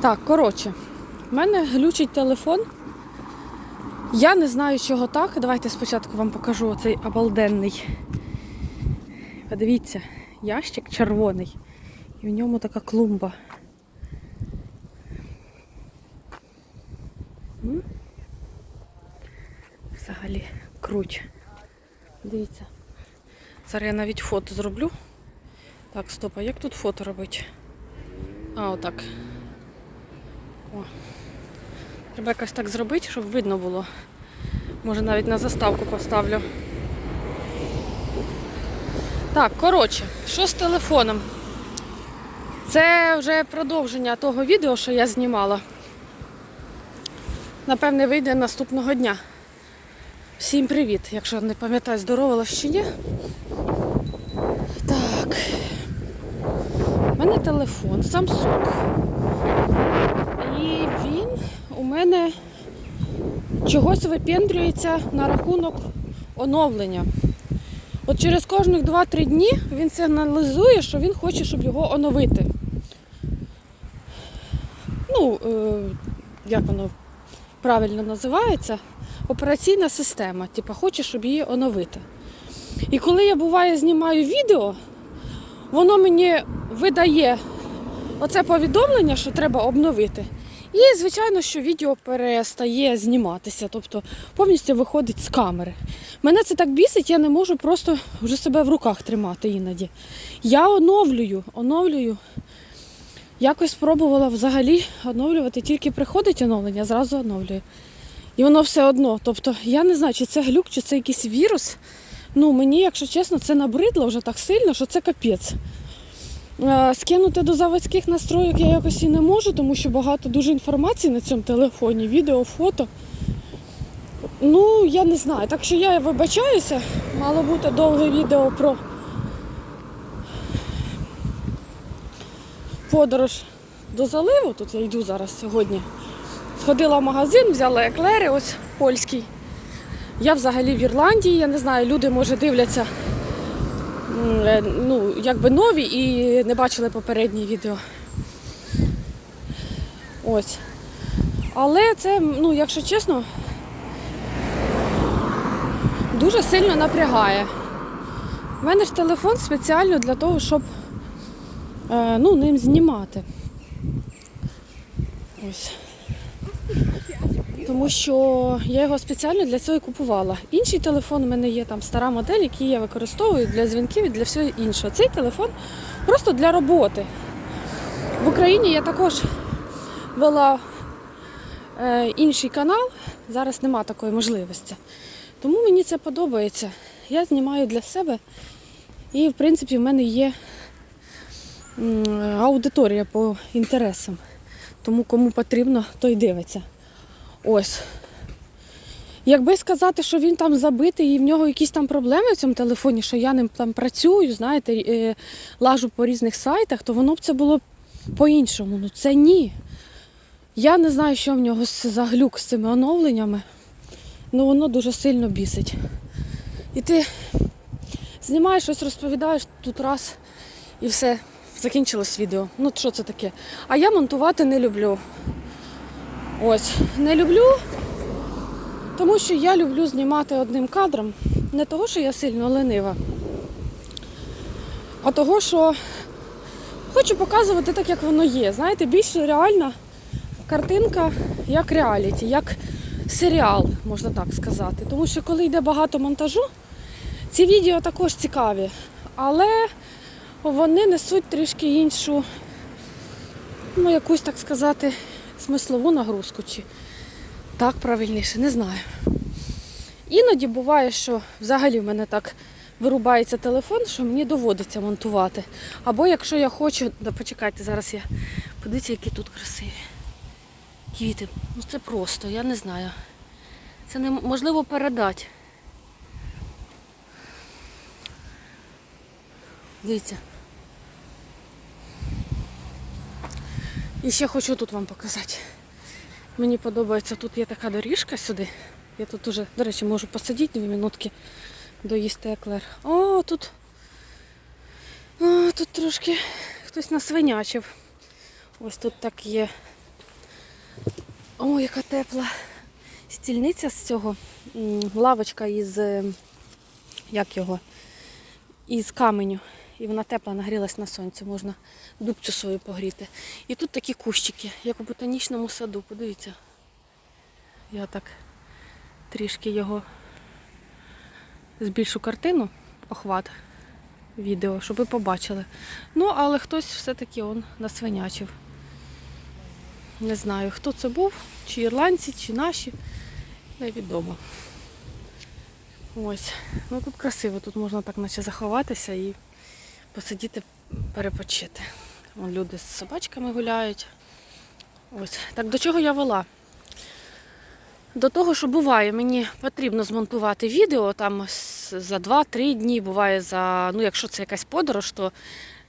Так, коротше, в мене глючить телефон. Я не знаю, чого так. Давайте спочатку вам покажу оцей обалденний. Подивіться, ящик червоний. І в ньому така клумба. Взагалі круть. Дивіться. Зараз я навіть фото зроблю. Так, стоп, а як тут фото робити? А, отак. О. Треба якось так зробити, щоб видно було. Може навіть на заставку поставлю. Так, коротше, що з телефоном? Це вже продовження того відео, що я знімала. Напевне, вийде наступного дня. Всім привіт, якщо не пам'ятаю, здоровалась чи ні. Так. У мене телефон Samsung. Мене чогось випендрюється на рахунок оновлення. От через кожних 2-3 дні він сигналізує, що він хоче, щоб його оновити. Ну, е, як воно правильно називається? Операційна система. Типа, хоче, щоб її оновити. І коли я буває знімаю відео, воно мені видає оце повідомлення, що треба обновити. І, звичайно, що відео перестає зніматися, тобто повністю виходить з камери. Мене це так бісить, я не можу просто вже себе в руках тримати іноді. Я оновлюю, оновлюю. Якось спробувала взагалі оновлювати, тільки приходить оновлення, зразу оновлюю. І воно все одно. Тобто, я не знаю, чи це глюк, чи це якийсь вірус. Ну, мені, якщо чесно, це набридло вже так сильно, що це капець. Е, Скинути до заводських настроїк я якось і не можу, тому що багато дуже інформації на цьому телефоні, відео, фото. Ну, я не знаю. Так що я вибачаюся, мало бути довге відео про подорож до заливу. Тут я йду зараз сьогодні. Сходила в магазин, взяла еклери, ось польський. Я взагалі в Ірландії, я не знаю, люди може дивляться ну, якби нові і не бачили попередні відео. Ось. Але це, ну, якщо чесно, дуже сильно напрягає. У мене ж телефон спеціально для того, щоб е, ну, ним знімати. Ось. Тому що я його спеціально для цього і купувала. Інший телефон у мене є там стара модель, який я використовую для дзвінків і для всього іншого. Цей телефон просто для роботи. В Україні я також вела е, інший канал, зараз нема такої можливості. Тому мені це подобається. Я знімаю для себе і, в принципі, в мене є аудиторія по інтересам. Тому кому потрібно, той дивиться. Ось. Якби сказати, що він там забитий і в нього якісь там проблеми в цьому телефоні, що я ним там працюю, знаєте, е, лажу по різних сайтах, то воно б це було по-іншому. Ну це ні. Я не знаю, що в нього за глюк з цими оновленнями. Ну воно дуже сильно бісить. І ти знімаєш щось, розповідаєш тут раз і все, закінчилось відео. Ну що це таке? А я монтувати не люблю. Ось, не люблю, тому що я люблю знімати одним кадром. Не того, що я сильно ленива, а того, що хочу показувати так, як воно є. Знаєте, більш реальна картинка, як реаліті, як серіал, можна так сказати. Тому що коли йде багато монтажу, ці відео також цікаві, але вони несуть трішки іншу, ну, якусь, так сказати, смислову нагрузку, чи так правильніше, не знаю. Іноді буває, що взагалі в мене так вирубається телефон, що мені доводиться монтувати. Або якщо я хочу, да почекайте, зараз я подивіться, які тут красиві. Квіти. Ну це просто, я не знаю. Це неможливо передати. Дивіться. І ще хочу тут вам показати. Мені подобається, тут є така доріжка сюди. Я тут уже, до речі, можу посидіти дві минутки, доїсти еклер. О, тут. О, тут трошки хтось насвинячив. Ось тут так є О, яка тепла стільниця з цього. Лавочка із е, як його? Із каменю. І вона тепла, нагрілась на сонці, можна дубцю свою погріти. І тут такі кущики, як у ботанічному саду. Подивіться. Я так трішки його збільшу картину, охват відео, щоб ви побачили. Ну, але хтось все-таки он насвинячив. Не знаю, хто це був, чи ірландці, чи наші. Невідомо. Ось. Ну тут красиво, тут можна так наче заховатися і посидіти, перепочити. Вон люди з собачками гуляють. Ось. Так до чого я вела? До того, що буває, мені потрібно змонтувати відео там за 2-3 дні, буває за, ну якщо це якась подорож, то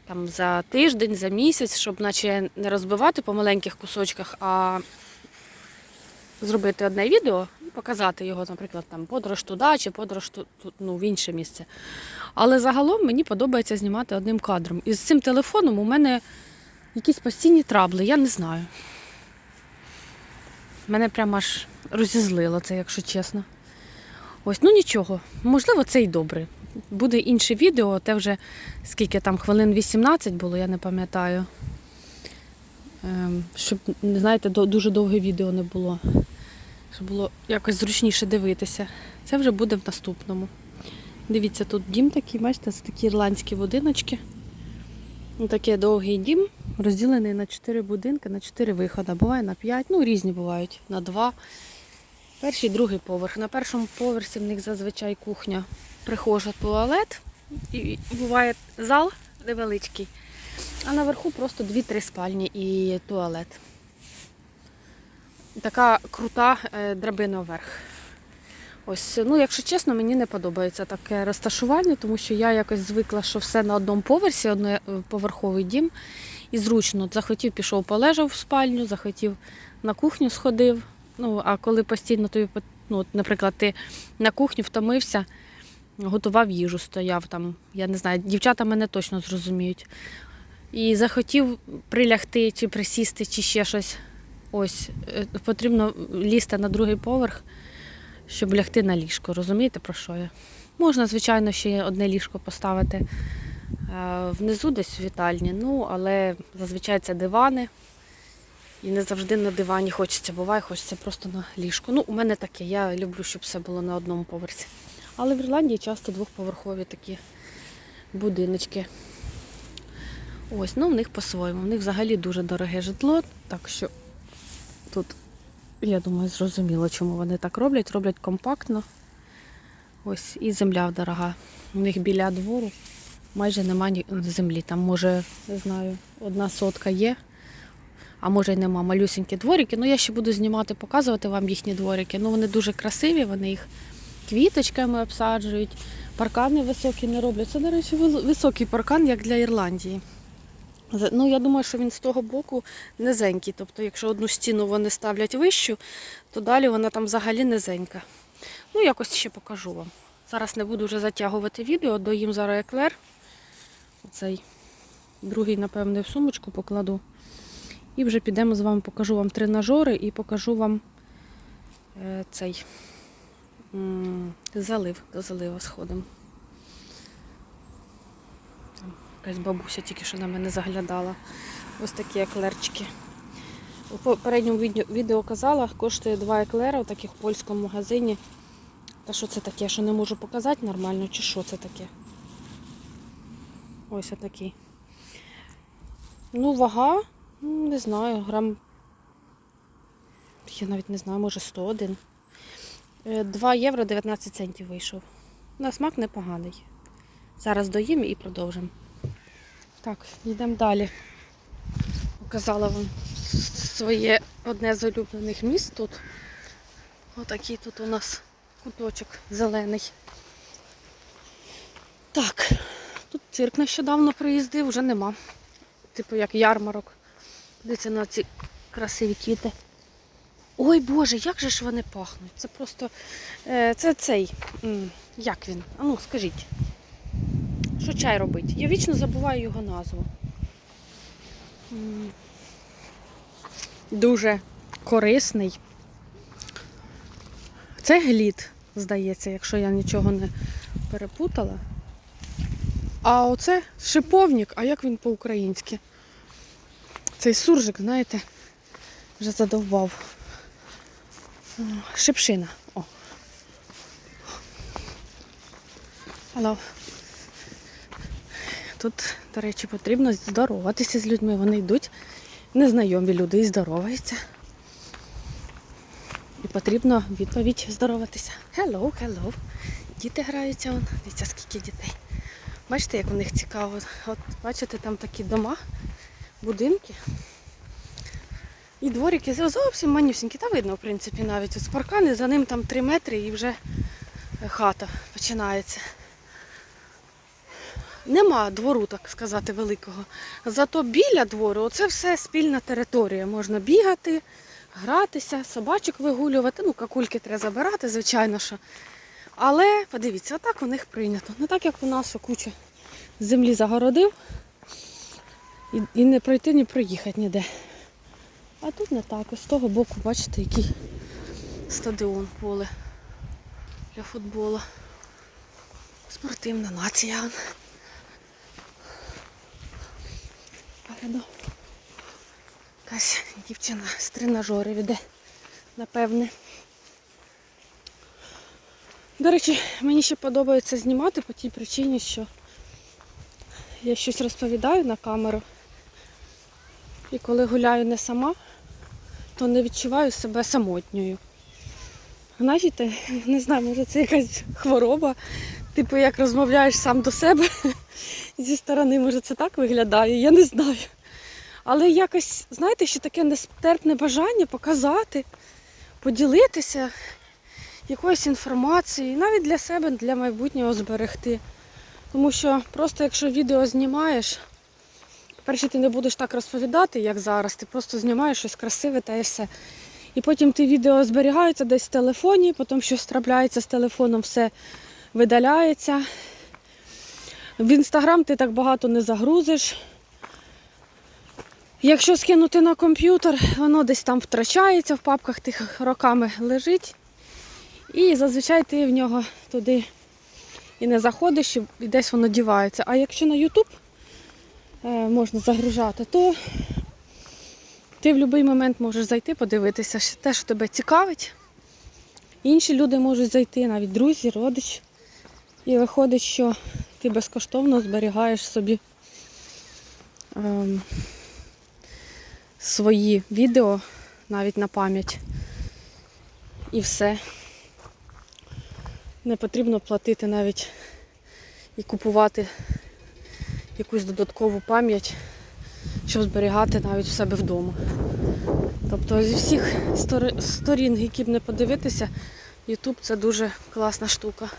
там за тиждень, за місяць, щоб наче не розбивати по маленьких кусочках, а зробити одне відео показати його, наприклад, там подорож туди чи подорож ту, ту- ну, в інше місце. Але загалом мені подобається знімати одним кадром. І з цим телефоном у мене якісь постійні трабли, я не знаю. Мене прямо аж розізлило це, якщо чесно. Ось, ну нічого, можливо, це і добре. Буде інше відео, те вже скільки там хвилин 18 було, я не пам'ятаю. Ем, щоб, знаєте, дуже довге відео не було. Щоб було якось зручніше дивитися. Це вже буде в наступному. Дивіться, тут дім такий, бачите, це такі ірландські будиночки. Ну, Такий довгий дім, розділений на 4 будинки, на 4 виходи. Буває на 5, ну різні бувають, на 2. Перший, другий поверх. На першому поверсі в них зазвичай кухня, прихожа, туалет. І буває зал невеличкий. А наверху просто 2-3 спальні і туалет. Така крута е, драбина вверх. Ось, ну, якщо чесно, мені не подобається таке розташування, тому що я якось звикла, що все на одному поверсі, одноповерховий дім. І зручно. Захотів, пішов, полежав в спальню, захотів на кухню сходив. Ну, а коли постійно тобі, ну, наприклад, ти на кухню втомився, готував їжу, стояв там. Я не знаю, дівчата мене точно зрозуміють. І захотів прилягти чи присісти, чи ще щось. Ось, е, потрібно лізти на другий поверх, щоб лягти на ліжко. Розумієте, про що я? Можна, звичайно, ще одне ліжко поставити е, внизу десь в вітальні, ну, але зазвичай це дивани. І не завжди на дивані хочеться, буває, хочеться просто на ліжку. Ну, у мене таке, я люблю, щоб все було на одному поверсі. Але в Ірландії часто двохповерхові такі будиночки. Ось, ну в них по-своєму. В них взагалі дуже дороге житло, так що тут, я думаю, зрозуміло, чому вони так роблять. Роблять компактно. Ось і земля дорога. У них біля двору майже немає землі. Там, може, не знаю, одна сотка є, а може й нема. Малюсінькі дворики. Ну, я ще буду знімати, показувати вам їхні дворики. Ну, вони дуже красиві, вони їх квіточками обсаджують, паркани високі не роблять. Це, до речі, високий паркан, як для Ірландії. Ну, я думаю, що він з того боку низенький. Тобто, якщо одну стіну вони ставлять вищу, то далі вона там взагалі низенька. Ну, якось ще покажу вам. Зараз не буду вже затягувати відео, доїм зараз еклер. Оцей другий, напевне, в сумочку покладу. І вже підемо з вами, покажу вам тренажери і покажу вам е, цей залив. До залива сходимо. Там якась бабуся тільки що на мене заглядала. Ось такі еклерчики. У попередньому відео, казала, коштує 2 еклера таких в польському магазині. Та що це таке? Що не можу показати нормально, чи що це таке? Ось отакий. Ну, вага, ну, не знаю, грам. Я навіть не знаю, може 101. Е, 2 євро 19 центів вийшов. На смак непоганий. Зараз доїм і продовжимо. Так, йдемо далі. Показала вам своє одне з улюблених міст тут. Отакий тут у нас куточок зелений. Так, тут цирк нещодавно приїздив, вже нема. Типу як ярмарок. Дивіться на ці красиві квіти. Ой Боже, як же ж вони пахнуть. Це просто. Е, це цей. Як він? А ну, скажіть. Що чай робить? Я вічно забуваю його назву. Дуже корисний. Це глід, здається, якщо я нічого не перепутала. А оце шиповник, а як він по-українськи? Цей суржик, знаєте, вже задовбав. Шипшина. О. Алло. Тут, до речі, потрібно здороватися з людьми. Вони йдуть, незнайомі люди і здороваються. І потрібно відповідь здороватися. Hello, hello. Діти граються, вон. дивіться, скільки дітей. Бачите, як у них цікаво. От бачите, там такі дома, будинки. І дворики зовсім манюсінькі. Та видно, в принципі, навіть ось паркани, за ним там 3 метри і вже хата починається. Нема двору, так сказати, великого. Зато біля двору оце все спільна територія. Можна бігати, гратися, собачок вигулювати. Ну, какульки треба забирати, звичайно що. Але подивіться, отак у них прийнято. Не так, як у нас, куча землі загородив і, і не пройти, ні проїхати ніде. А тут не так. З того боку, бачите, який стадіон поле для футболу. Спортивна нація. Он. Якась дівчина з тренажерів іде, напевне. До речі, мені ще подобається знімати по тій причині, що я щось розповідаю на камеру. І коли гуляю не сама, то не відчуваю себе самотньою. Знаєте, не знаю, може це якась хвороба. Типу, як розмовляєш сам до себе зі сторони, може це так виглядає, я не знаю. Але якось, знаєте, ще таке нестерпне бажання показати, поділитися якоюсь інформацією, навіть для себе, для майбутнього зберегти. Тому що просто якщо відео знімаєш, перше ти не будеш так розповідати, як зараз, ти просто знімаєш щось красиве та і все. І потім ти відео зберігається десь в телефоні, потім щось трапляється з телефоном, все видаляється. В інстаграм ти так багато не загрузиш. Якщо скинути на комп'ютер, воно десь там втрачається, в папках тих роками лежить. І зазвичай ти в нього туди і не заходиш, і десь воно дівається. А якщо на YouTube е, можна загружати, то ти в будь-який момент можеш зайти, подивитися те, що тебе цікавить. Інші люди можуть зайти, навіть друзі, родичі. І виходить, що ти безкоштовно зберігаєш собі ем, свої відео навіть на пам'ять. І все. Не потрібно платити навіть і купувати якусь додаткову пам'ять, щоб зберігати навіть в себе вдома. Тобто зі всіх сторін, які б не подивитися, YouTube це дуже класна штука.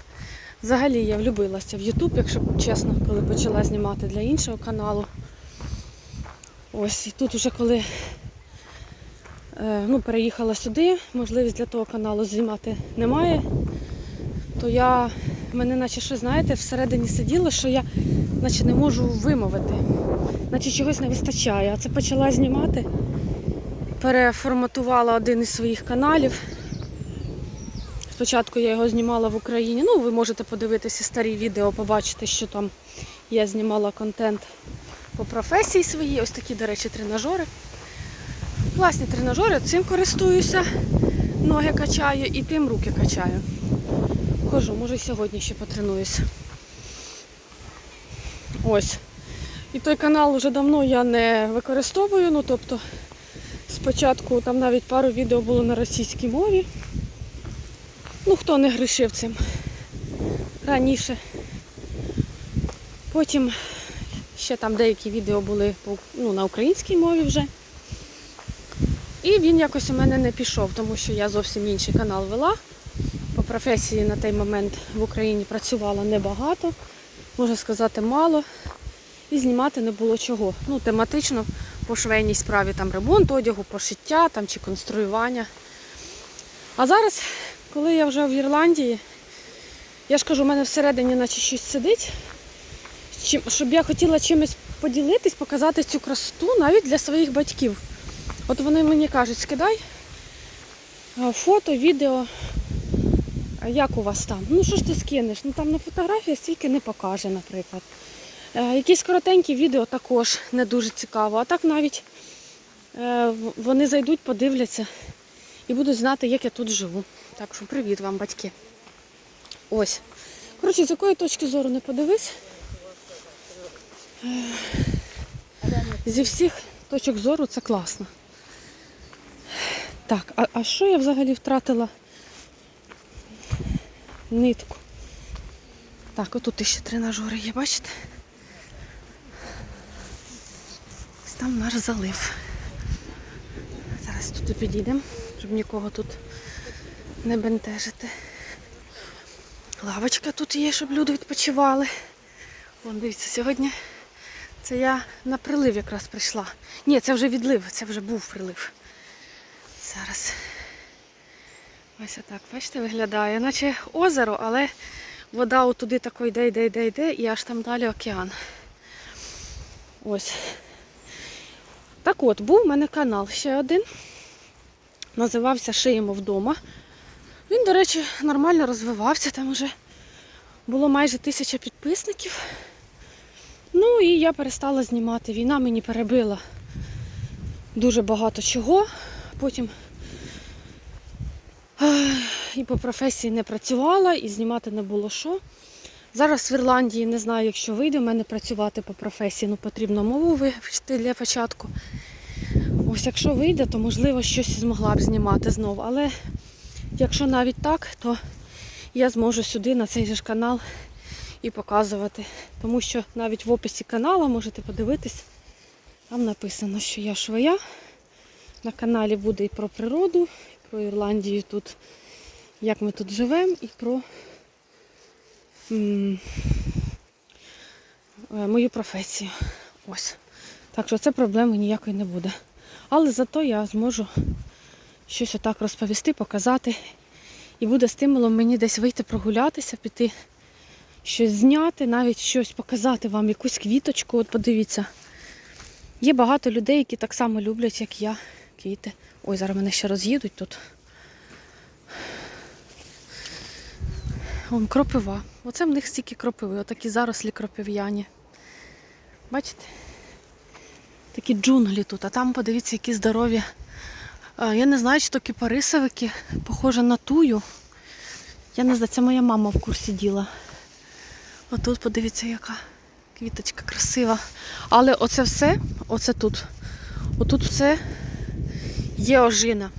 Взагалі я влюбилася в YouTube, якщо чесно, коли почала знімати для іншого каналу. Ось, і тут вже коли е, ну, переїхала сюди, можливість для того каналу знімати немає, то я, мене наче що, знаєте, всередині сиділо, що я наче не можу вимовити, наче чогось не вистачає. А це почала знімати, переформатувала один із своїх каналів. Спочатку я його знімала в Україні. Ну, ви можете подивитися старі відео, побачити, що там я знімала контент по професії своїй. Ось такі, до речі, тренажери. Класні тренажери, цим користуюся, ноги качаю і тим руки качаю. Хожу, може сьогодні ще потренуюся. Ось. І той канал вже давно я не використовую. Ну, тобто, спочатку там навіть пару відео було на російській мові. Ну, хто не грішив цим раніше. Потім ще там деякі відео були ну, на українській мові вже. І він якось у мене не пішов, тому що я зовсім інший канал вела. По професії на той момент в Україні працювала небагато, можна сказати, мало. І знімати не було чого. Ну, тематично по швейній справі там ремонт одягу, пошиття там, чи конструювання. А зараз, коли я вже в Ірландії, я ж кажу, у мене всередині наче щось сидить, щоб я хотіла чимось поділитись, показати цю красоту навіть для своїх батьків. От вони мені кажуть, скидай е, фото, відео як у вас там? Ну що ж ти скинеш? Ну там на фотографії стільки не покаже, наприклад. Е, якісь коротенькі відео також не дуже цікаво. А так навіть е, вони зайдуть, подивляться і будуть знати, як я тут живу. Так що привіт вам, батьки. Ось. Коротше, з якої точки зору не подивись. е, Зі всіх точок зору це класно. Так, а, а що я взагалі втратила? Нитку. Так, отут ще тренажери є, бачите? Там наш залив. Зараз туди підійдемо, щоб нікого тут не бентежити. Лавочка тут є, щоб люди відпочивали. Вон, дивіться, сьогодні це я на прилив якраз прийшла. Ні, це вже відлив, це вже був прилив. Зараз. Ось отак, бачите, виглядає. Наче озеро, але вода отуди тако йде, йде, йде, йде, і аж там далі океан. Ось. Так от, був у мене канал ще один. Називався Шиємо вдома. Він, до речі, нормально розвивався, там вже було майже тисяча підписників. Ну і я перестала знімати. Війна мені перебила дуже багато чого. Потім і по професії не працювала, і знімати не було що. Зараз в Ірландії не знаю, якщо вийде в мене працювати по професії, ну потрібно мову вивчити для початку. Ось якщо вийде, то можливо щось змогла б знімати знову. Але якщо навіть так, то я зможу сюди на цей же ж канал і показувати. Тому що навіть в описі каналу можете подивитись, там написано, що я швея. На каналі буде і про природу, і про Ірландію тут, як ми тут живемо, і про е, мою професію. Ось. Так що це проблеми ніякої не буде. Але зато я зможу щось отак розповісти, показати. І буде стимулом мені десь вийти прогулятися, піти щось зняти, навіть щось показати вам, якусь квіточку. От подивіться. Є багато людей, які так само люблять, як я, квіти. Ой, зараз мене ще роз'їдуть тут. Вон кропива. Оце в них стільки кропиви, отакі зарослі кропив'яні. Бачите? Такі джунглі тут, а там подивіться, які здорові. А, Я не знаю, чи то кіпарисовики, похоже на тую. Я не знаю, це моя мама в курсі діла. Отут подивіться, яка квіточка красива. Але оце все, оце тут. Отут все є ожина.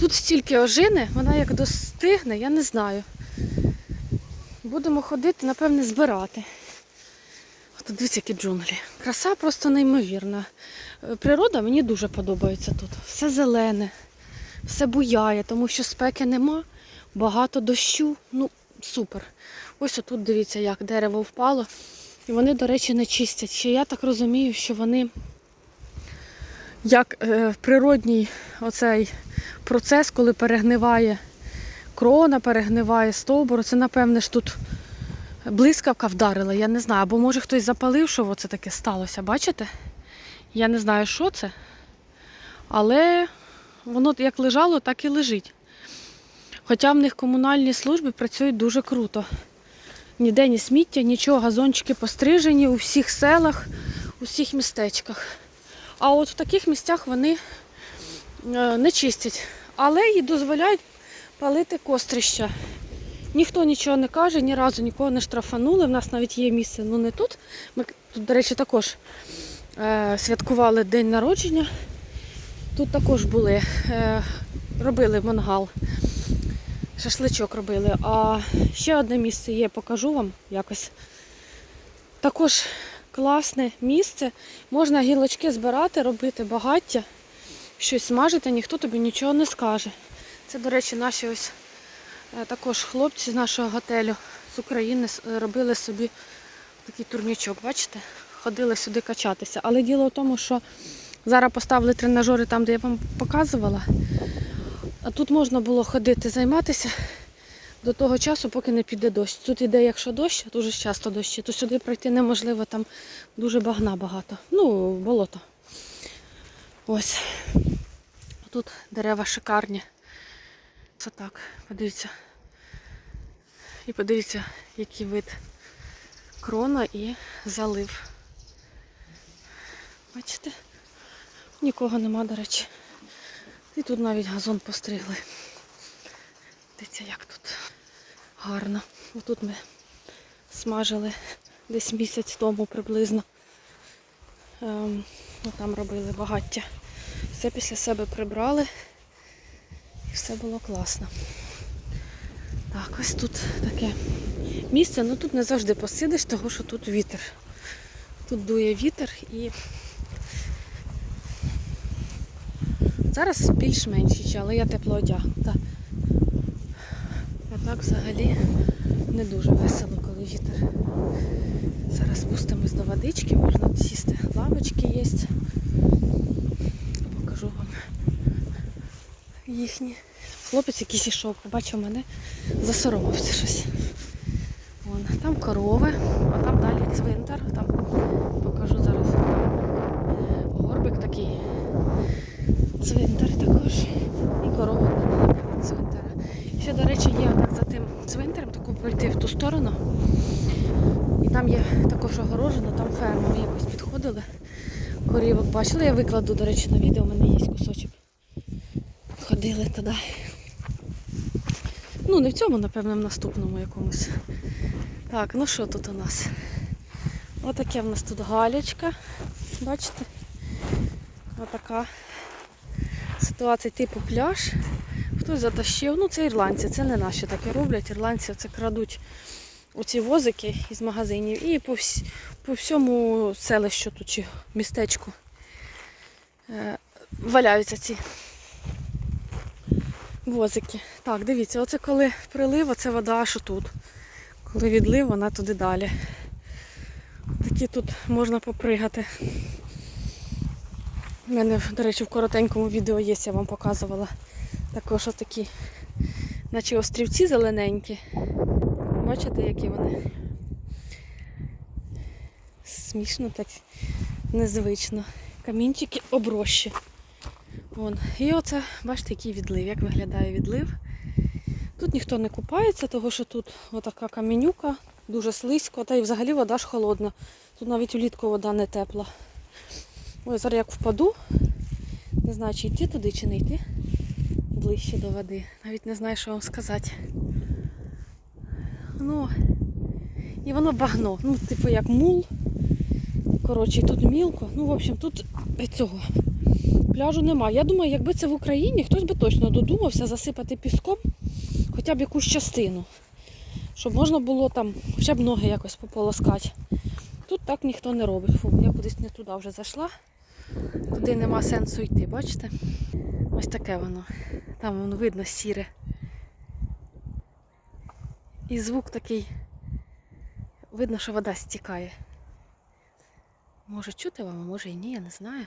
Тут стільки ожини, вона як достигне, я не знаю. Будемо ходити, напевне, збирати. От дивіться, які джунглі. Краса просто неймовірна. Е, Природа мені дуже подобається тут. Все зелене, все буяє, тому що спеки нема, багато дощу. Ну, супер. Ось отут дивіться, як дерево впало. І вони, до речі, не чистять. Ще я так розумію, що вони як е, природній оцей процес, коли перегниває крона, перегниває стовбур, це, напевне, ж тут блискавка вдарила, я не знаю. Або може хтось запалив, що оце таке сталося, бачите? Я не знаю, що це. Але воно як лежало, так і лежить. Хоча в них комунальні служби працюють дуже круто. Ніде ні сміття, нічого, газончики пострижені у всіх селах, у всіх містечках. А от в таких місцях вони е, не чистять, але і дозволяють палити кострища. Ніхто нічого не каже, ні разу нікого не штрафанули. У нас навіть є місце, ну не тут. Ми тут, до речі, також е, святкували день народження. Тут також були, е, робили мангал, шашличок робили. А ще одне місце є, покажу вам якось. Також класне місце. Можна гілочки збирати, робити багаття, щось смажити, ніхто тобі нічого не скаже. Це, до речі, наші ось також хлопці з нашого готелю з України е, робили собі такий турнічок, бачите? Ходили сюди качатися. Але діло в тому, що зараз поставили тренажери там, де я вам показувала. А тут можна було ходити, займатися до того часу, поки не піде дощ. Тут іде, якщо дощ, дуже часто дощі, то сюди пройти неможливо, там дуже багна багато. Ну, болото. Ось. Тут дерева шикарні. Це так, подивіться. І подивіться, який вид крона і залив. Бачите? Нікого нема, до речі. І тут навіть газон постригли. Дивіться, як тут гарно. Отут ми смажили десь місяць тому приблизно. Ем, ну, там робили багаття. Все після себе прибрали. І все було класно. Так, ось тут таке місце. Ну тут не завжди посидиш, тому що тут вітер. Тут дує вітер і зараз більш-менш, але я тепло одягнута. А так взагалі не дуже весело, коли вітер. Зараз спустимось до водички, можна сісти. Лавочки є. Покажу вам їхні. Хлопець якийсь ішов, побачив мене, засоромився щось. Вон, там корови, а там далі цвинтар. Там покажу зараз. Горбик такий. Цвинтар також. І корови недалеко від цвинтара. І ще, до речі, є так за тим цвинтарем, таку пройти в ту сторону. І там є також огорожено, там ферма. Ми якось підходили. Корівок бачили, я викладу, до речі, на відео, у мене є кусочок. Ходили туди. Ну, не в цьому, напевно, в наступному якомусь. Так, ну що тут у нас? Отаке в нас тут галячка. Бачите? Отака ситуація типу пляж. Хтось затащив. Ну, це ірландці, це не наші таке роблять. Ірландці це крадуть оці возики із магазинів і по, вс... по всьому селищу тут чи містечку е, валяються ці возики. Так, дивіться, оце коли прилив, оце вода аж тут. Коли відлив, вона туди далі. Такі тут можна попригати. У мене, до речі, в коротенькому відео є, я вам показувала. Також отакі, наче острівці зелененькі. Бачите, які вони? Смішно так незвично. Камінчики оброщі. Вон. І оце, бачите, який відлив, як виглядає відлив. Тут ніхто не купається, тому що тут отака каменюка, дуже слизько, та й взагалі вода ж холодна. Тут навіть улітку вода не тепла. Ой, зараз як впаду, не знаю, чи йти туди, чи не йти ближче до води. Навіть не знаю, що вам сказати. Ну, і воно багно. Ну, типу як мул. Коротше, тут мілко. Ну, в общем, тут цього пляжу немає. Я думаю, якби це в Україні, хтось би точно додумався засипати піском хоча б якусь частину. Щоб можна було там хоча б ноги якось пополоскати. Тут так ніхто не робить. Фу, я кудись не туди вже зайшла. Туди нема сенсу йти, бачите? Ось таке воно. Там воно видно сіре. І звук такий. Видно, що вода стікає. Може чути вам, а може і ні, я не знаю.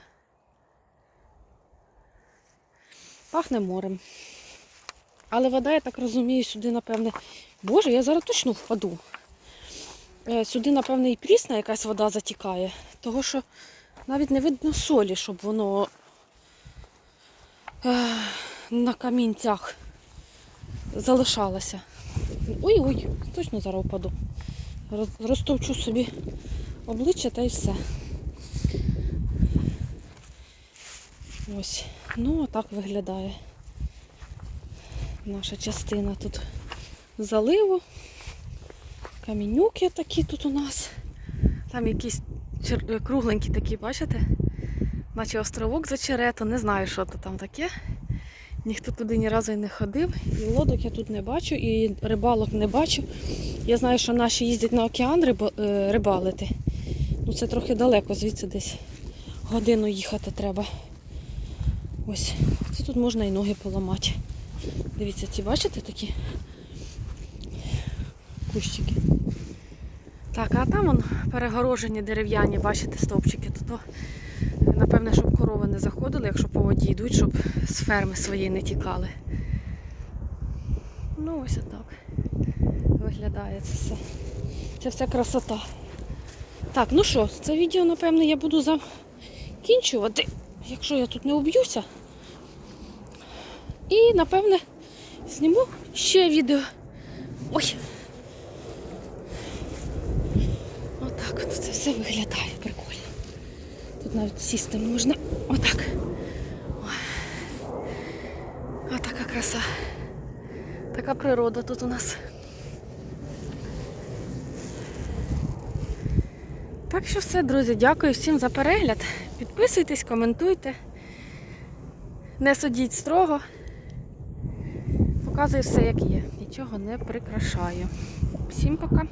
Пахне морем. Але вода, я так розумію, сюди, напевне. Боже, я зараз точно впаду. Е, Сюди, напевне, і прісна якась вода затікає, того що навіть не видно солі, щоб воно е, на камінцях залишалося. Ой-ой, точно зараз впаду. Розтовчу собі обличчя та й все. Ось. Ну, так виглядає наша частина тут заливу. Камінюки такі тут у нас. Там якісь чер- кругленькі такі, бачите? Наче островок за черето, не знаю, що то там таке. Ніхто туди ні разу й не ходив. І лодок я тут не бачу, і рибалок не бачу. Я знаю, що наші їздять на океан е, рибалити. Ну це трохи далеко, звідси десь годину їхати треба. Ось, це тут можна і ноги поламати. Дивіться, ці бачите такі кущики. Так, а там вон перегорожені дерев'яні, бачите, стовпчики. То, то напевне, щоб корови не заходили, якщо по воді йдуть, щоб з ферми своєї не тікали. Ну, ось отак виглядає це все. Це вся красота. Так, ну що, це відео, напевне, я буду закінчувати, якщо я тут не уб'юся. І, напевне, зніму ще відео. Ой! Отак от це все виглядає прикольно. Тут навіть сісти можна. Отак. Отака краса. Така природа тут у нас. Так що все, друзі, дякую всім за перегляд. Підписуйтесь, коментуйте. Не судіть строго. Показую все, як є. Нічого не прикрашаю. Всім пока.